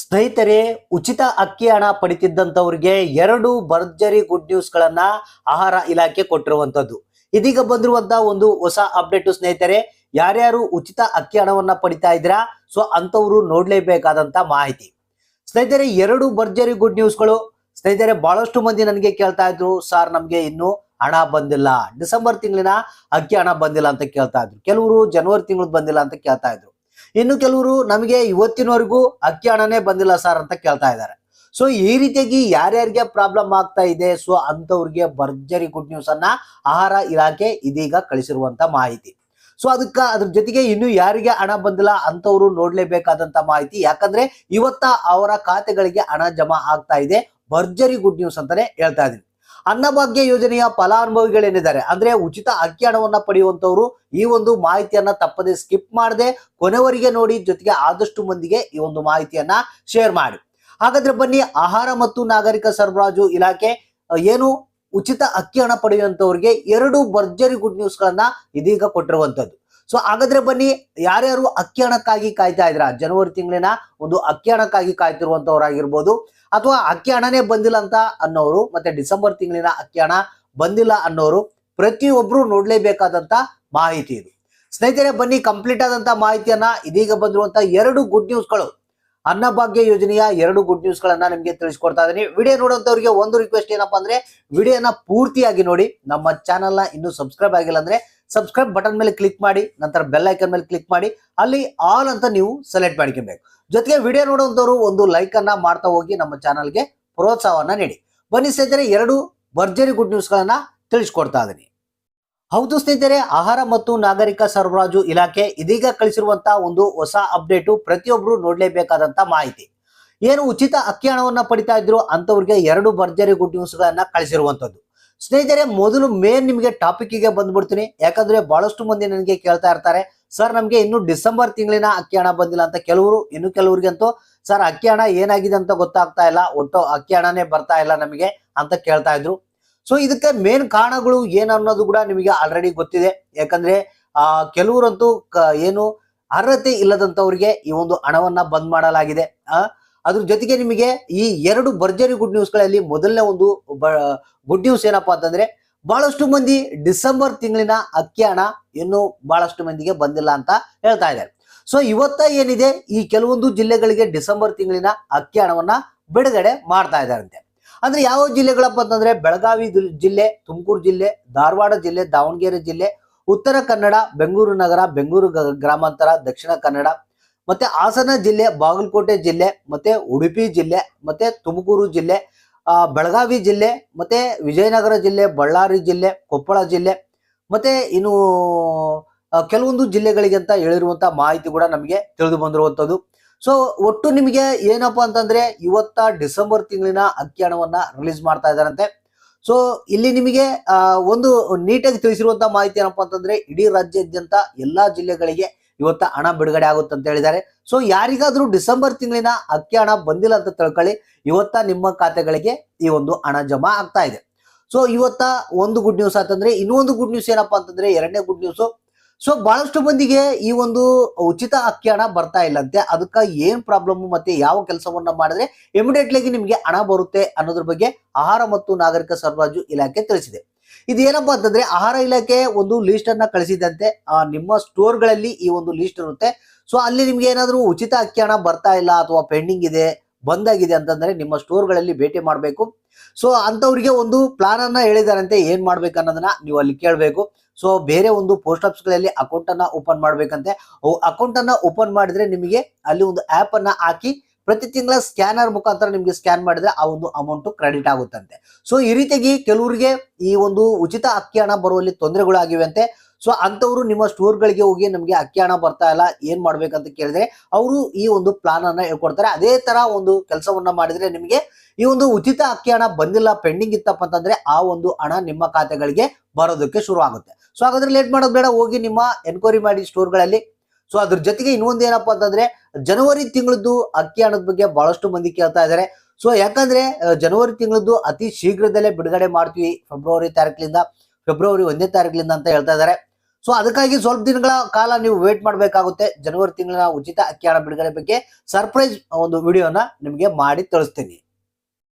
ಸ್ನೇಹಿತರೆ, ಉಚಿತ ಅಕ್ಕಿ ಹಣ ಪಡಿತಿದ್ದಂಥವ್ರಿಗೆ ಎರಡು ಭರ್ಜರಿ ಗುಡ್ ನ್ಯೂಸ್ ಗಳನ್ನ ಆಹಾರ ಇಲಾಖೆ ಕೊಟ್ಟಿರುವಂತದ್ದು ಇದೀಗ ಬಂದಿರುವಂತ ಒಂದು ಹೊಸ ಅಪ್ಡೇಟ್ ಸ್ನೇಹಿತರೆ, ಯಾರ್ಯಾರು ಉಚಿತ ಅಕ್ಕಿ ಹಣವನ್ನ ಪಡಿತಾ ಇದ್ದೀರಾ, ಸೊ ಅಂತವರು ನೋಡ್ಲೇಬೇಕಾದಂತ ಮಾಹಿತಿ. ಸ್ನೇಹಿತರೆ, ಎರಡು ಭರ್ಜರಿ ಗುಡ್ ನ್ಯೂಸ್ಗಳು ಸ್ನೇಹಿತರೆ, ಬಹಳಷ್ಟು ಮಂದಿ ನನಗೆ ಕೇಳ್ತಾ ಇದ್ರು, ಸರ್, ನಮ್ಗೆ ಇನ್ನು ಹಣ ಬಂದಿಲ್ಲ. ಡಿಸೆಂಬರ್ ತಿಂಗಳಿನ ಅಕ್ಕಿ ಹಣ ಬಂದಿಲ್ಲ ಅಂತ ಕೇಳ್ತಾ ಇದ್ರು. ಕೆಲವರು ಜನವರಿ ತಿಂಗಳು ಬಂದಿಲ್ಲ ಅಂತ ಕೇಳ್ತಾ ಇದ್ರು. ಇನ್ನು ಕೆಲವರು ನಮಗೆ ಇವತ್ತಿನವರೆಗೂ ಅಕ್ಕಿ ಹಣನೇ ಬಂದಿಲ್ಲ ಸರ್ ಅಂತ ಕೇಳ್ತಾ ಇದ್ದಾರೆ. ಸೊ ಈ ರೀತಿಯಾಗಿ ಯಾರ್ಯಾರಿಗೆ ಪ್ರಾಬ್ಲಮ್ ಆಗ್ತಾ ಇದೆ ಸೊ ಅಂತವ್ರಿಗೆ ಭರ್ಜರಿ ಗುಡ್ ನ್ಯೂಸ್ ಅನ್ನ ಆಹಾರ ಇಲಾಖೆ ಇದೀಗ ಕಳಿಸಿರುವಂತ ಮಾಹಿತಿ. ಸೊ ಅದಕ್ಕ ಅದ್ರ ಜೊತೆಗೆ ಇನ್ನು ಯಾರಿಗೆ ಹಣ ಬಂದಿಲ್ಲ ಅಂತವ್ರು ನೋಡ್ಲೇಬೇಕಾದಂತ ಮಾಹಿತಿ. ಯಾಕಂದ್ರೆ ಇವತ್ತ ಅವರ ಖಾತೆಗಳಿಗೆ ಹಣ ಜಮಾ ಆಗ್ತಾ ಇದೆ. ಭರ್ಜರಿ ಗುಡ್ ನ್ಯೂಸ್ ಅಂತಾನೆ ಹೇಳ್ತಾ ಇದೀನಿ. ಅನ್ನಭಾಗ್ಯ ಯೋಜನೆಯ ಫಲಾನುಭವಿಗಳೇನಿದ್ದಾರೆ? ಅಂದ್ರೆ ಉಚಿತ ಅಕ್ಕಿ ಹಣವನ್ನ ಪಡೆಯುವಂತವರು ಈ ಒಂದು ಮಾಹಿತಿಯನ್ನ ತಪ್ಪದೆ ಸ್ಕಿಪ್ ಮಾಡದೆ ಕೊನೆವರೆಗೆ ನೋಡಿ ಜೊತೆಗೆ ಆದಷ್ಟು ಮಂದಿಗೆ ಈ ಒಂದು ಮಾಹಿತಿಯನ್ನ ಶೇರ್ ಮಾಡಿ. ಹಾಗಾದ್ರೆ ಬನ್ನಿ, ಆಹಾರ ಮತ್ತು ನಾಗರಿಕ ಸರಬರಾಜು ಇಲಾಖೆ ಏನು ಉಚಿತ ಅಕ್ಕಿ ಹಣ ಪಡೆಯುವಂತವರಿಗೆ ಎರಡು ಭರ್ಜರಿ ಗುಡ್ ನ್ಯೂಸ್ ಗಳನ್ನ ಇದೀಗ ಕೊಟ್ಟಿರುವಂತದ್ದು ಸೊ ಹಾಗಾದ್ರೆ ಬನ್ನಿ, ಯಾರ್ಯಾರು ಅಕ್ಕಿ ಹಣಕ್ಕಾಗಿ ಕಾಯ್ತಾ ಇದ್ರ ಜನವರಿ ತಿಂಗಳಿನ ಒಂದು ಅಕ್ಕಿ ಹಣಕ್ಕಾಗಿ ಅಥವಾ ಅಕ್ಕಿ ಹಣನೇ ಬಂದಿಲ್ಲ ಅಂತ ಅನ್ನೋರು, ಮತ್ತೆ ಡಿಸೆಂಬರ್ ತಿಂಗಳಿನ ಅಕ್ಕಿ ಬಂದಿಲ್ಲ ಅನ್ನೋರು, ಪ್ರತಿಯೊಬ್ರು ನೋಡ್ಲೇಬೇಕಾದಂತ ಮಾಹಿತಿ ಇದು. ಸ್ನೇಹಿತರೆ, ಬನ್ನಿ ಕಂಪ್ಲೀಟ್ ಆದಂತ ಮಾಹಿತಿಯನ್ನ ಇದೀಗ ಬಂದಿರುವಂತ ಎರಡು ಗುಡ್ ನ್ಯೂಸ್ಗಳು ಅನ್ನಭಾಗ್ಯ ಯೋಜನೆಯ ಎರಡು ಗುಡ್ ನ್ಯೂಸ್ ಗಳನ್ನ ನಿಮ್ಗೆ ತಿಳಿಸ್ಕೊಡ್ತಾ ಇದೀನಿ ವಿಡಿಯೋ ನೋಡುವಂತವ್ರಿಗೆ ಒಂದು ರಿಕ್ವೆಸ್ಟ್ ಏನಪ್ಪಾ ಅಂದ್ರೆ, ವಿಡಿಯೋನ ಪೂರ್ತಿಯಾಗಿ ನೋಡಿ. ನಮ್ಮ ಚಾನಲ್ನ ಇನ್ನೂ ಸಬ್ಸ್ಕ್ರೈಬ್ ಆಗಿಲ್ಲ ಅಂದ್ರೆ ಸಬ್ಸ್ಕ್ರೈಬ್ ಬಟನ್ ಮೇಲೆ ಕ್ಲಿಕ್ ಮಾಡಿ, ನಂತರ ಬೆಲ್ ಐಕನ್ ಮೇಲೆ ಕ್ಲಿಕ್ ಮಾಡಿ, ಅಲ್ಲಿ ಆಲ್ ಅಂತ ನೀವು ಸೆಲೆಕ್ಟ್ ಮಾಡ್ಕೊಬೇಕು. ಜೊತೆಗೆ ವಿಡಿಯೋ ನೋಡುವಂಥವ್ರು ಒಂದು ಲೈಕ್ ಅನ್ನ ಮಾಡ್ತಾ ಹೋಗಿ ನಮ್ಮ ಚಾನಲ್ಗೆ ಪ್ರೋತ್ಸಾಹವನ್ನ ನೀಡಿ. ಬನ್ನಿ ಸ್ನೇಹಿತರೆ, ಎರಡು ಭರ್ಜರಿ ಗುಡ್ ನ್ಯೂಸ್ ಗಳನ್ನ ತಿಳಿಸ್ಕೊಡ್ತಾ ಇದೀನಿ. ಹೌದು ಸ್ನೇಹಿತರೆ, ಆಹಾರ ಮತ್ತು ನಾಗರಿಕ ಸರಬರಾಜು ಇಲಾಖೆ ಇದೀಗ ಕಳಿಸಿರುವಂತಹ ಒಂದು ಹೊಸ ಅಪ್ಡೇಟು ಪ್ರತಿಯೊಬ್ರು ನೋಡ್ಲೇಬೇಕಾದಂತ ಮಾಹಿತಿ. ಏನು ಉಚಿತ ಅಕ್ಕಿ ಹಣವನ್ನ ಪಡಿತಾ ಇದ್ರು ಅಂತವ್ರಿಗೆ ಎರಡು ಭರ್ಜರಿ ಗುಡ್ ನ್ಯೂಸ್ ಗಳನ್ನ ಕಳಿಸಿರುವಂತದ್ದು ಸ್ನೇಹಿತರೆ, ಮೊದಲು ಮೇನ್ ನಿಮಗೆ ಟಾಪಿಕ್ಗೆ ಬಂದ್ಬಿಡ್ತೀನಿ. ಯಾಕಂದ್ರೆ ಬಹಳಷ್ಟು ಮಂದಿ ನನಗೆ ಕೇಳ್ತಾ ಇರ್ತಾರೆ. ಸರ್, ನಮಗೆ ಇನ್ನು ಡಿಸೆಂಬರ್ ತಿಂಗಳಿನ ಅಕ್ಕಿ ಹಣ ಬಂದಿಲ್ಲ ಅಂತ ಕೆಲವರು, ಇನ್ನು ಕೆಲವರಿಗಂತೂ, ಸರ್, ಅಕ್ಕಿ ಹಣ ಏನಾಗಿದೆ ಅಂತ ಗೊತ್ತಾಗ್ತಾ ಇಲ್ಲ. ಒಟ್ಟು ಅಕ್ಕಿ ಹಣನೇ ಬರ್ತಾ ಇಲ್ಲ ನಮಗೆ, ಅಂತ ಕೇಳ್ತಾ ಇದ್ರು. ಸೊ ಇದಕ್ಕೆ ಮೇನ್ ಕಾರಣಗಳು ಏನು ಅನ್ನೋದು ಕೂಡ ನಿಮಗೆ ಆಲ್ರೆಡಿ ಗೊತ್ತಿದೆ. ಯಾಕಂದ್ರೆ, ಆ, ಕೆಲವರಂತೂ ಏನು ಅರ್ಹತೆ ಇಲ್ಲದಂತವ್ರಿಗೆ ಈ ಒಂದು ಹಣವನ್ನ ಬಂದ್ ಮಾಡಲಾಗಿದೆ. ಆ ಅದ್ರ ಜೊತೆಗೆ ನಿಮಗೆ ಈ ಎರಡು ಭರ್ಜರಿ ಗುಡ್ ನ್ಯೂಸ್ಗಳಲ್ಲಿ ಮೊದಲನೇ ಒಂದು ಗುಡ್ ನ್ಯೂಸ್ ಏನಪ್ಪಾ ಅಂತಂದ್ರೆ ಬಹಳಷ್ಟು ಮಂದಿ ಡಿಸೆಂಬರ್ ತಿಂಗಳಿನ ಅಕ್ಕಿ ಹಣ ಇನ್ನೂ ಬಹಳಷ್ಟು ಮಂದಿಗೆ ಬಂದಿಲ್ಲ ಅಂತ ಹೇಳ್ತಾ ಇದ್ದಾರೆ. ಸೊ ಇವತ್ತ ಏನಿದೆ? ಈ ಕೆಲವೊಂದು ಜಿಲ್ಲೆಗಳಿಗೆ ಡಿಸೆಂಬರ್ ತಿಂಗಳಿನ ಅಕ್ಕಿ ಹಣವನ್ನ ಬಿಡುಗಡೆ ಮಾಡ್ತಾ ಇದ್ದಾರಂತೆ. ಅಂದ್ರೆ ಯಾವ ಜಿಲ್ಲೆಗಳಪ್ಪ ಅಂತಂದ್ರೆ ಬೆಳಗಾವಿ ಜಿಲ್- ಜಿಲ್ಲೆ, ತುಮಕೂರು ಜಿಲ್ಲೆ, ಧಾರವಾಡ ಜಿಲ್ಲೆ, ದಾವಣಗೆರೆ ಜಿಲ್ಲೆ, ಉತ್ತರ ಕನ್ನಡ, ಬೆಂಗಳೂರು ನಗರ, ಬೆಂಗಳೂರು ಗ್ರಾಮಾಂತರ, ದಕ್ಷಿಣ ಕನ್ನಡ ಮತ್ತೆ ಹಾಸನ ಜಿಲ್ಲೆ, ಬಾಗಲಕೋಟೆ ಜಿಲ್ಲೆ, ಮತ್ತೆ ಉಡುಪಿ ಜಿಲ್ಲೆ, ಮತ್ತೆ ತುಮಕೂರು ಜಿಲ್ಲೆ ಬೆಳಗಾವಿ ಜಿಲ್ಲೆ, ಮತ್ತೆ ವಿಜಯನಗರ ಜಿಲ್ಲೆ, ಬಳ್ಳಾರಿ ಜಿಲ್ಲೆ, ಕೊಪ್ಪಳ ಜಿಲ್ಲೆ, ಮತ್ತೆ ಇನ್ನು ಕೆಲವೊಂದು ಜಿಲ್ಲೆಗಳಿಗೆ ಅಂತ ಹೇಳಿರುವಂತ ಮಾಹಿತಿ ಕೂಡ ನಮಗೆ ತಿಳಿದು ಬಂದಿರುವಂತದ್ದು ಸೊ ಒಟ್ಟು ನಿಮಗೆ ಏನಪ್ಪ ಅಂತಂದ್ರೆ ಇವತ್ತ ಡಿಸೆಂಬರ್ ತಿಂಗಳಿನ ಅಕ್ಕಿ ಹಣವನ್ನ ರಿಲೀಸ್ ಮಾಡ್ತಾ ಇದ್ದಾರಂತೆ. ಸೊ ಇಲ್ಲಿ ನಿಮಗೆ ಒಂದು ನೀಟಾಗಿ ತಿಳಿಸಿರುವಂತ ಮಾಹಿತಿ ಏನಪ್ಪಾ ಅಂತಂದ್ರೆ ಇಡೀ ರಾಜ್ಯಾದ್ಯಂತ ಎಲ್ಲಾ ಜಿಲ್ಲೆಗಳಿಗೆ ಇವತ್ತ ಹಣ ಬಿಡುಗಡೆ ಆಗುತ್ತೆ ಅಂತ ಹೇಳಿದ್ದಾರೆ. ಸೊ ಯಾರಿಗಾದ್ರೂ ಡಿಸೆಂಬರ್ ತಿಂಗಳಿನ ಅಕ್ಕಿ ಹಣ ಬಂದಿಲ್ಲ ಅಂತ ತಿಳ್ಕೊಳ್ಳಿ. ಇವತ್ತ ನಿಮ್ಮ ಖಾತೆಗಳಿಗೆ ಈ ಒಂದು ಹಣ ಜಮಾ ಆಗ್ತಾ ಇದೆ. ಸೊ ಇವತ್ತ ಒಂದು ಗುಡ್ ನ್ಯೂಸ್ ಅಂತಂದ್ರೆ, ಇನ್ನೊಂದು ಗುಡ್ ನ್ಯೂಸ್ ಏನಪ್ಪಾ ಅಂತಂದ್ರೆ, ಎರಡನೇ ಗುಡ್ ನ್ಯೂಸ್ ಸೊ ಬಹಳಷ್ಟು ಮಂದಿಗೆ ಈ ಒಂದು ಉಚಿತ ಅಕ್ಕಿ ಹಣ ಬರ್ತಾ ಇಲ್ಲಂತೆ. ಅದಕ್ಕೆ ಏನ್ ಪ್ರಾಬ್ಲಮ್ ಮತ್ತೆ ಯಾವ ಕೆಲಸವನ್ನ ಮಾಡಿದ್ರೆ ಇಮಿಡಿಯೇಟ್ಲಿ ನಿಮಗೆ ಹಣ ಬರುತ್ತೆ ಅನ್ನೋದ್ರ ಬಗ್ಗೆ ಆಹಾರ ಮತ್ತು ನಾಗರಿಕ ಸರಬರಾಜು ಇಲಾಖೆ ತಿಳಿಸಿದೆ. ಇದು ಏನಪ್ಪಾ ಅಂತಂದ್ರೆ ಆಹಾರ ಇಲಾಖೆ ಒಂದು ಲಿಸ್ಟ್ ಅನ್ನ ಕಳಿಸಿದಂತೆ ಆ, ನಿಮ್ಮ ಸ್ಟೋರ್ಗಳಲ್ಲಿ ಈ ಒಂದು ಲಿಸ್ಟ್ ಇರುತ್ತೆ. ಸೊ ಅಲ್ಲಿ ನಿಮ್ಗೆ ಏನಾದರೂ ಉಚಿತ ಅಕ್ಕಿ ಹಣ ಬರ್ತಾ ಇಲ್ಲ ಅಥವಾ ಪೆಂಡಿಂಗ್ ಇದೆ ಬಂದಾಗಿದೆ ಅಂತಂದ್ರೆ ನಿಮ್ಮ ಸ್ಟೋರ್ಗಳಲ್ಲಿ ಭೇಟಿ ಮಾಡಬೇಕು. ಸೊ ಅಂತವ್ರಿಗೆ ಒಂದು ಪ್ಲಾನ್ ಅನ್ನ ಹೇಳಿದಾರಂತೆ ಏನ್ ಮಾಡ್ಬೇಕು ಅನ್ನೋದನ್ನ ನೀವು ಅಲ್ಲಿ ಕೇಳಬೇಕು. ಸೊ ಬೇರೆ ಒಂದು ಪೋಸ್ಟ್ ಆಫೀಸ್ಗಳಲ್ಲಿ ಅಕೌಂಟ್ ಅನ್ನ ಓಪನ್ ಮಾಡ್ಬೇಕಂತೆ. ಅಕೌಂಟ್ ಅನ್ನ ಓಪನ್ ಮಾಡಿದ್ರೆ ನಿಮಗೆ ಅಲ್ಲಿ ಒಂದು ಆಪ್ ಅನ್ನ ಹಾಕಿ ಪ್ರತಿ ತಿಂಗಳ ಸ್ಕ್ಯಾನರ್ ಮುಖಾಂತರ ನಿಮಗೆ ಸ್ಕ್ಯಾನ್ ಮಾಡಿದ್ರೆ ಆ ಒಂದು ಅಮೌಂಟ್ ಕ್ರೆಡಿಟ್ ಆಗುತ್ತಂತೆ. ಸೊ ಈ ರೀತಿಯಾಗಿ ಕೆಲವರಿಗೆ ಈ ಒಂದು ಉಚಿತ ಅಕ್ಕಿ ಹಣ ಬರುವಲ್ಲಿ ತೊಂದರೆಗಳಾಗಿವೆ ಅಂತೆ. ಸೊ ಅಂತವರು ನಿಮ್ಮ ಸ್ಟೋರ್ಗಳಿಗೆ ಹೋಗಿ ನಮಗೆ ಅಕ್ಕಿ ಹಣ ಬರ್ತಾ ಇಲ್ಲ, ಏನ್ ಮಾಡ್ಬೇಕಂತ ಕೇಳಿದ್ರೆ ಅವರು ಈ ಒಂದು ಪ್ಲಾನ್ ಅನ್ನ ಹೇಳ್ಕೊಡ್ತಾರೆ. ಅದೇ ತರ ಒಂದು ಕೆಲಸವನ್ನ ಮಾಡಿದ್ರೆ ನಿಮಗೆ ಈ ಒಂದು ಉಚಿತ ಅಕ್ಕಿ ಹಣ ಬಂದಿಲ್ಲ, ಪೆಂಡಿಂಗ್ ಇತ್ತಪ್ಪ ಅಂತಂದ್ರೆ ಆ ಒಂದು ಹಣ ನಿಮ್ಮ ಖಾತೆಗಳಿಗೆ ಬರೋದಕ್ಕೆ ಶುರು ಆಗುತ್ತೆ ಸೊ ಹಾಗಾದ್ರೆ ಲೇಟ್ ಮಾಡೋದು ಬೇಡ, ಹೋಗಿ ನಿಮ್ಮ ಎನ್ಕ್ವೈರಿ ಮಾಡಿ ಸ್ಟೋರ್ಗಳಲ್ಲಿ ಸೊ ಅದ್ರ ಜೊತೆಗೆ ಇನ್ನೊಂದು ಏನಪ್ಪಾ ಅಂತಂದ್ರೆ, ಜನವರಿ ತಿಂಗಳದ್ದು ಅಕ್ಕಿ ಹಣದ ಬಗ್ಗೆ ಬಹಳಷ್ಟು ಮಂದಿ ಕೇಳ್ತಾ ಇದ್ದಾರೆ ಸೊ ಯಾಕಂದ್ರೆ ಜನವರಿ ತಿಂಗಳದ್ದು ಅತಿ ಶೀಘ್ರದಲ್ಲೇ ಬಿಡುಗಡೆ ಮಾಡ್ತೀವಿ ಫೆಬ್ರವರಿ ತಾರೀಕಿನಿಂದ ಫೆಬ್ರವರಿ ಒಂದೇ ತಾರೀಕಿನಿಂದ ಅಂತ ಹೇಳ್ತಾ ಇದ್ದಾರೆ ಸೊ ಅದಕ್ಕಾಗಿ ಸ್ವಲ್ಪ ದಿನಗಳ ಕಾಲ ನೀವು ವೇಟ್ ಮಾಡಬೇಕಾಗುತ್ತೆ. ಜನವರಿ ತಿಂಗಳ ಉಚಿತ ಅಕ್ಕಿ ಹಣ ಬಿಡುಗಡೆ ಬಗ್ಗೆ ಸರ್ಪ್ರೈಸ್ ಒಂದು ವಿಡಿಯೋನ ನಿಮಗೆ ಮಾಡಿ ತಿಳಿಸ್ತೀನಿ